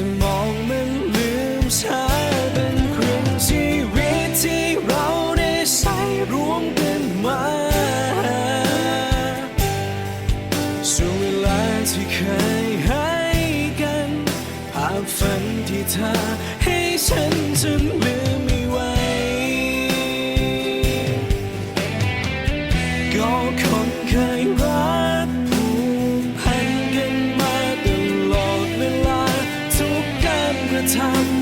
จะมองมันลืมเธอเป็นครึ่งชีวิตที่เราได้ใช้รวมกันมาส่วนเวลาที่เคยให้กันภาพฝันที่เธอให้ฉันจนลืมไม่ไวก็คนเคยรัก time.